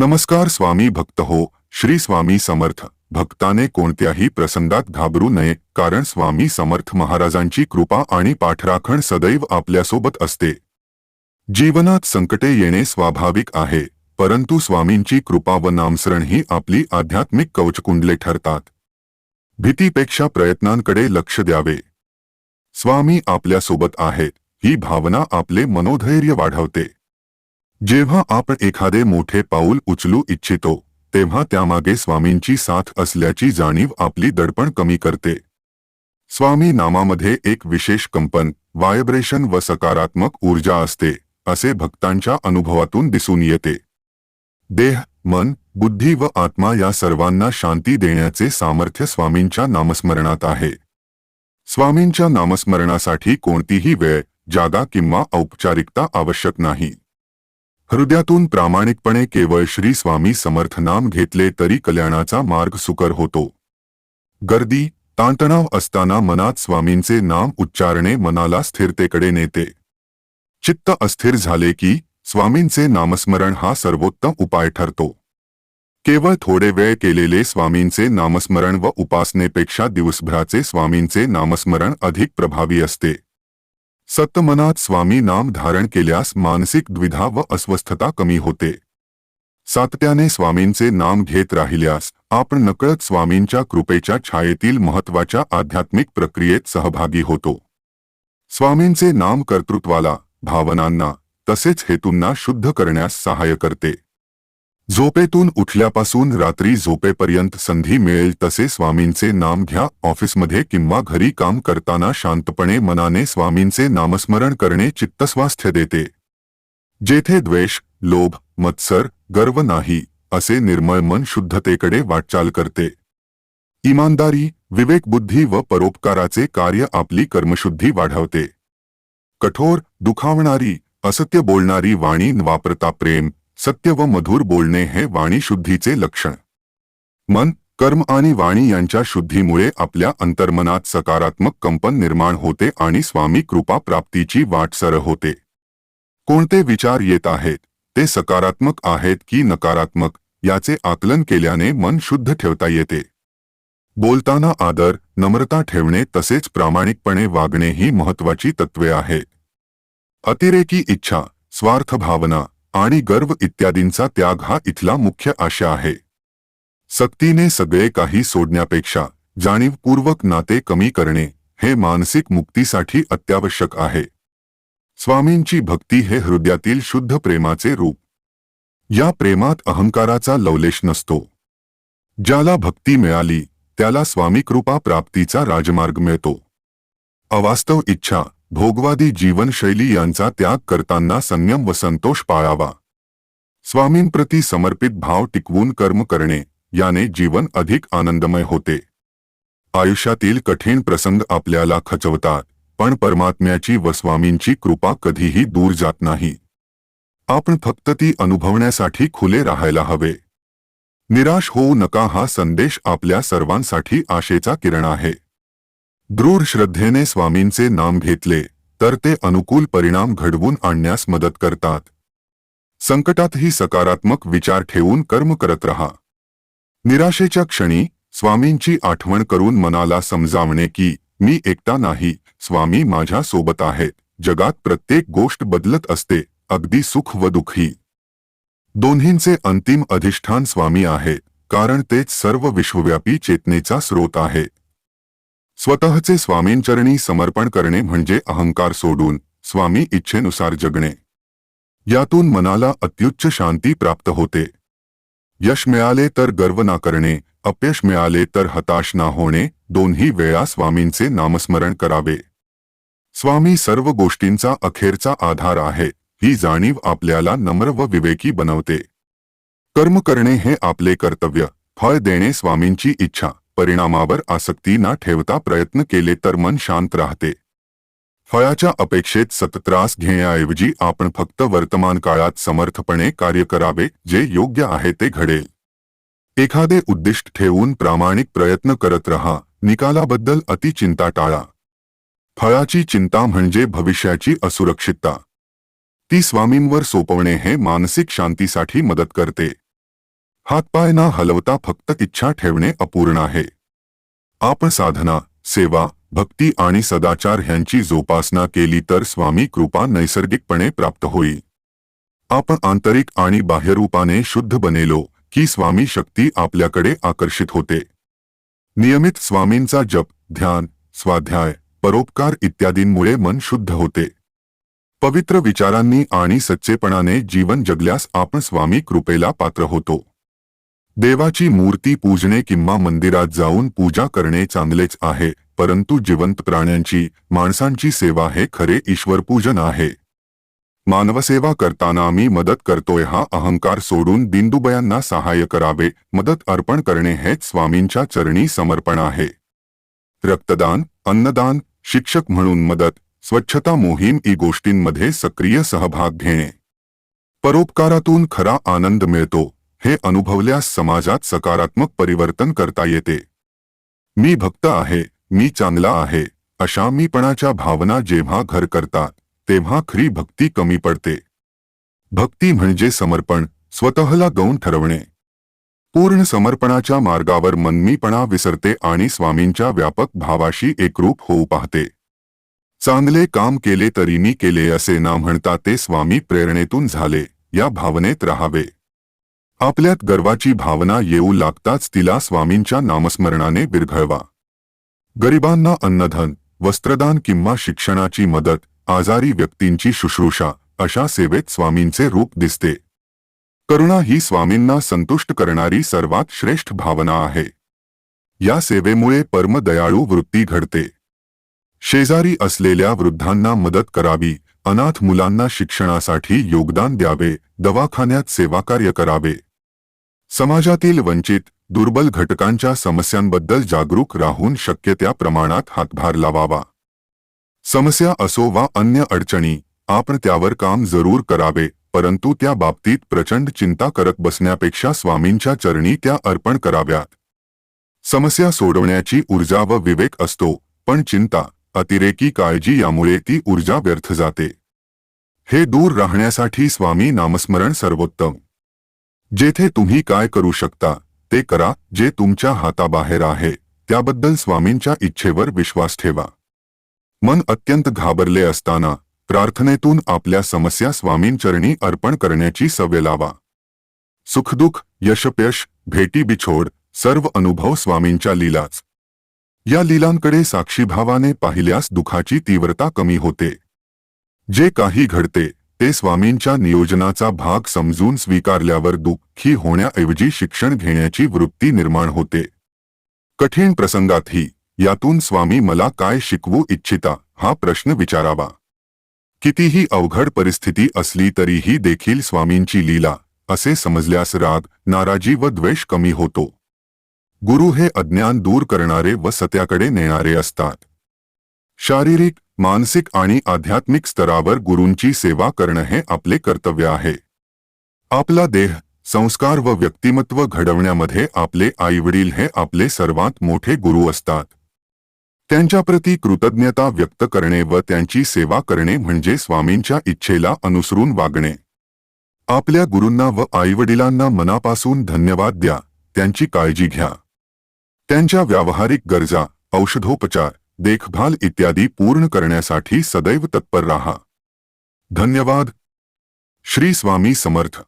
नमस्कार स्वामी भक्त हो श्री स्वामी समर्थ. भक्ताने कोणत्याही प्रसंगात घाबरू नये कारण स्वामी समर्थ महाराजांची कृपा आणि पाठराखण सदैव आपल्यासोबत असते. जीवनात संकटे येणे स्वाभाविक आहे परंतु स्वामींची कृपा व नामसरण ही आपली आध्यात्मिक कवचकुंडले ठरतात. भीतीपेक्षा प्रयत्नांकडे लक्ष द्यावे. स्वामी आपल्यासोबत आहेत ही भावना आपले मनोधैर्य वाढवते. जेव्हा आपण एखादे मोठे पाऊल उचलू इच्छितो तेव्हा त्यामागे स्वामींची साथ असल्याची जाणीव आपली दडपण कमी करते. स्वामी नामामध्ये एक विशेष कंपन व्हायब्रेशन व सकारात्मक ऊर्जा असते असे भक्तांच्या अनुभवातून दिसून येते. देह मन बुद्धी व आत्मा या सर्वांना शांती देण्याचे सामर्थ्य स्वामींच्या नामस्मरणात आहे. स्वामींच्या नामस्मरणासाठी कोणतीही वेळ जागा किंवा औपचारिकता आवश्यक नाही. हृदयातून प्रामाणिकपणे केवळ श्री स्वामी समर्थ नाम घेतले तरी कल्याणाचा मार्ग सुकर होतो. गर्दी ताणतणाव असताना मनात स्वामींचे नाम उच्चारणे मनाला स्थिरतेकडे नेते. चित्त अस्थिर झाले की स्वामींचे नामस्मरण हा सर्वोत्तम उपाय ठरतो. केवळ थोडे वेळ केलेले स्वामींचे नामस्मरण व उपासनेपेक्षा दिवसभराचे स्वामींचे नामस्मरण अधिक प्रभावी असते. सत्मनात स्वामी नाम धारण केल्यास मानसिक द्विधा व अस्वस्थता कमी होते. सातत्याने स्वामींचे नाम घेत राहिल्यास आपण नकळत स्वामींच्या कृपेच्या छायेतील महत्त्वाच्या आध्यात्मिक प्रक्रियेत सहभागी होतो. स्वामींचे नाम कर्तृत्वाला भावनांना तसेच हेतूंना शुद्ध करण्यास सहाय्य करते. झोपेतून उठल्यापासून रात्री झोपेपर्यंत संधी मिळेल तसे स्वामींचे नाम घ्या. ऑफिसमध्ये किंवा घरी काम करताना शांतपणे मनाने स्वामींचे नामस्मरण करणे चित्तस्वास्थ्य देते. जेथे द्वेष लोभ मत्सर गर्व नाही असे निर्मळ मन शुद्धतेकडे वाटचाल करते. इमानदारी विवेकबुद्धी व परोपकाराचे कार्य आपली कर्मशुद्धी वाढवते. कठोर दुखावणारी असत्य बोलणारी वाणी वापरता प्रेम सत्य व मधुर बोलणे हे वाणी शुद्धीचे लक्षण. मन कर्म आणि वाणी यांच्या शुद्धीमुळे आपल्या अंतर्मनात सकारात्मक कंपन निर्माण होते आणि स्वामी कृपा प्राप्तीची वाट सर होते. कोणते विचार येत आहेत? ते सकारात्मक आहेत की नकारात्मक? याचे आकलन केल्याने मन शुद्ध ठेवता येते. बोलताना आदर नम्रता ठेवणे तसेच प्रामाणिकपणे वागणे ही महत्वाची तत्वे आहेत. अतिरेकी इच्छा स्वार्थ भावना आणि गर्व इत्यादींचा त्याग हा इथला मुख्य आशा आहे. सक्तीने सगळे काही सोडण्यापेक्षा जाणीवपूर्वक नाते कमी करणे हे मानसिक मुक्तीसाठी अत्यावश्यक आहे. स्वामींची भक्ती हे हृदयातील शुद्ध प्रेमाचे रूप. या प्रेमात अहंकाराचा लवलेश नसतो. ज्याला भक्ती मिळाली त्याला स्वामी कृपा प्राप्तीचा राजमार्ग मिळतो. अवास्तव इच्छा भोगवादी जीवनशैली यांचा त्याग करताना संयम व संतोष पाळावा. स्वामींप्रती समर्पित भाव टिकवून कर्म करणे याने जीवन अधिक आनंदमय होते. आयुष्यातील कठीण प्रसंग आपल्याला खचवतात पण परमात्म्याची व स्वामींची कृपा कधीही दूर जात नाही. आपण फक्त ती अनुभवण्यासाठी खुले राहायला हवे. निराश होऊ नका हा संदेश आपल्या सर्वांसाठी आशेचा किरण आहे. दृढ श्रद्धेने स्वामींचे नाम घेतले तर ते अनुकूल परिणाम घडवून आणण्यास मदत करतात. संकटातही सकारात्मक विचार ठेवून कर्म करत रहा. निराशेच्या क्षणी स्वामींची आठवण करून मनाला समजावणे की मी एकटा नाही स्वामी माझ्या सोबत आहेत जगात प्रत्येक गोष्ट बदलत असते अगदी सुख व दुःखी. दोन्हींचे अंतिम अधिष्ठान स्वामी आहे कारण तेच सर्व विश्वव्यापी चेतनेचा स्रोत आहे. स्वतःचे स्वामींचरणी समर्पण करणे म्हणजे अहंकार सोडून स्वामी इच्छेनुसार जगणे. यातून मनाला अत्युच्च शांती प्राप्त होते. यश मिळाले तर गर्व ना करणे अपयश मिळाले तर हताश ना होणे दोन्ही वेळा स्वामींचे नामस्मरण करावे. स्वामी सर्व गोष्टींचा अखेरचा आधार आहे ही जाणीव आपल्याला नम्र व विवेकी बनवते. कर्म करणे हे आपले कर्तव्य फळ देणे स्वामींची इच्छा. परिणामावर आसक्ती ना ठेवता प्रयत्न केले तर मन शांत राहते. फळाच्या अपेक्षेत सतत्रास घेण्याऐवजी आपण फक्त वर्तमान काळात समर्थपणे कार्य करावे जे योग्य आहे ते घडेल. एखादे उद्दिष्ट ठेवून प्रामाणिक प्रयत्न करत रहा निकालाबद्दल अतिचिंता टाळा. फळाची चिंता म्हणजे भविष्याची असुरक्षितता. ती स्वामींवर सोपवणे हे मानसिक शांतीसाठी मदत करते. हातपाय न हलवता फक्त इच्छा ठेवणे अपूर्ण आहे. आपण साधना सेवा भक्ती आणि सदाचार ह्यांची जोपासना केली तर स्वामी कृपा नैसर्गिकपणे प्राप्त होईल. आपण आंतरिक आणि बाह्यरूपाने शुद्ध बनेलो की स्वामी शक्ती आपल्याकडे आकर्षित होते. नियमित स्वामींचा जप ध्यान स्वाध्याय परोपकार इत्यादींमुळे मन शुद्ध होते. पवित्र विचारांनी आणि सच्चेपणाने जीवन जगल्यास आपण स्वामी कृपेला पात्र होतो. देवाची मूर्ती पूजणे किंवा मंदिरात जाऊन पूजा करणे चांगलेच आहे परंतु जिवंत प्राण्यांची माणसांची सेवा हे खरे ईश्वरपूजन आहे. मानवसेवा करताना मी मदत करतोय हा अहंकार सोडून दिंदुबयांना सहाय्य करावे मदत अर्पण करणे हेच स्वामींच्या चरणी समर्पण आहे. रक्तदान अन्नदान शिक्षक म्हणून मदत स्वच्छता मोहीम ई गोष्टींमध्ये सक्रिय सहभाग घेणे. परोपकारातून खरा आनंद मिळतो. हे अनुभवल्यास समाजात सकारात्मक परिवर्तन करता येते. मी भक्त आहे मी चांगला आहे अशा मीपणाच्या भावना जेव्हा घर करतात तेव्हा खरी भक्ती कमी पडते. भक्ती म्हणजे समर्पण स्वतःला गौण ठरवणे. पूर्ण समर्पणाच्या मार्गावर मनमीपणा विसरते आणि स्वामींच्या व्यापक भावाशी एकरूप होऊ पाहते. चांगले काम केले तरी मी केले असे ना म्हणता ते स्वामी प्रेरणेतून झाले या भावनेत राहावे. आपल्यात गर्वाची भावना येऊ लागताच तिला स्वामींच्या नामस्मरणाने विरघळवा. गरिबांना अन्नधन वस्त्रदान किंवा शिक्षणाची मदत आजारी व्यक्तींची शुश्रूषा अशा सेवेत स्वामींचे रूप दिसते. करुणा ही स्वामींना संतुष्ट करणारी सर्वात श्रेष्ठ भावना आहे. या सेवेमुळे परमदयाळू वृत्ती घडते. शेजारी असलेल्या वृद्धांना मदत करावी अनाथ मुलांना शिक्षणासाठी योगदान द्यावे दवाखान्यात सेवाकार्य करावे. समाजातील वंचित दुर्बल घटकांच्या समस्यांबद्दल जागरूक राहून शक्य त्या प्रमाणात हातभार लावावा. समस्या असो वा अन्य अडचणी आपण त्यावर काम जरूर करावे परंतु त्या बाबतीत प्रचंड चिंता करत बसण्यापेक्षा स्वामींच्या चरणी त्या अर्पण कराव्यात. समस्या सोडवण्याची ऊर्जा व विवेक असतो पण चिंता अतिरेकी काळजी यामुळे ती ऊर्जा व्यर्थ जाते. हे दूर राहण्यासाठी स्वामी नामस्मरण सर्वोत्तम. जेथे तुम्ही काय करू शकता ते करा जे तुमच्या हाताबाहेर आहे. त्याबद्दल स्वामींच्या इच्छेवर विश्वास ठेवा. मन अत्यंत घाबरले असताना प्रार्थनेतून आपल्या समस्या स्वामींचरणी अर्पण करण्याची सवय लावा. सुखदुःख यशपयश भेटी बिछोड सर्व अनुभव स्वामींच्या लीलाच. या लीलांकडे साक्षीभावाने पाहिल्यास दुखाची तीव्रता कमी होते. जे काही घडते ते स्वामींच्या नियोजनाचा भाग समजून स्वीकारल्यावर दुःखी होण्याऐवजी शिक्षण घेण्याची वृत्ती निर्माण होते. कठीण प्रसंगातही यातून स्वामी मला काय शिकवू इच्छिता हा प्रश्न विचारावा. कितीही अवघड परिस्थिती असली तरीही देखील स्वामींची लीला असे समजल्यास राग नाराजी व द्वेष कमी होतो. गुरु हे अज्ञान दूर करणारे व सत्याकडे नेणारे असतात. शारीरिक मानसिक आणि आध्यात्मिक स्तरावर गुरूंची सेवा करणं हे आपले कर्तव्य आहे. आपला देह संस्कार व व्यक्तिमत्व घडवण्यामध्ये आपले आईवडील हे आपले सर्वात मोठे गुरु असतात. त्यांच्याप्रती कृतज्ञता व्यक्त करणे व त्यांची सेवा करणे म्हणजे स्वामींच्या इच्छेला अनुसरून वागणे. आपल्या गुरूंना व आईवडिलांना मनापासून धन्यवाद द्या त्यांची काळजी घ्या. त्यांच्या व्यावहारिक गरजा औषधोपचार देखभाल इत्यादी पूर्ण करण्यासाठी सदैव तत्पर राहा. धन्यवाद. श्री स्वामी समर्थ.